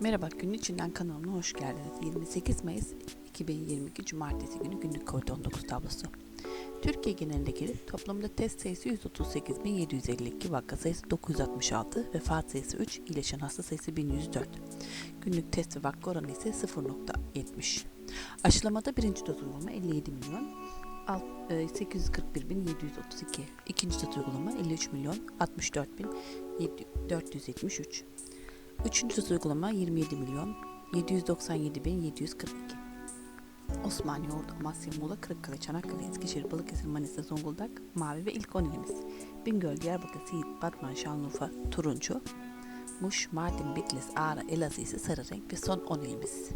Merhaba, gün içinden kanalına hoş geldiniz. 28 Mayıs 2022 Cumartesi günü günlük COVID-19 tablosu. Türkiye genelindeki toplamda test sayısı 138.752, vaka sayısı 966, vefat sayısı 3, iyileşen hasta sayısı 1104. Günlük test ve vaka oranı ise 0.70. Aşılamada birinci doz uygulama 57 milyon 841.732. İkinci doz uygulama 53 milyon 64.473. Üçüncü uygulama 27 milyon 797 bin 742. Osmaniye, Ordu, Amasya, Muğla, Kırıkkale, Çanakkale, Eskişehir, Balıkesir, Manisa, Zonguldak, Mavi ve ilk 10 ilimiz. Bingöl, Diyarbakır, Siirt, Batman, Şanlıurfa, Turuncu, Muş, Mardin, Bitlis, Ağrı, Elazığ ise sarı renk ve son 10 ilimiz.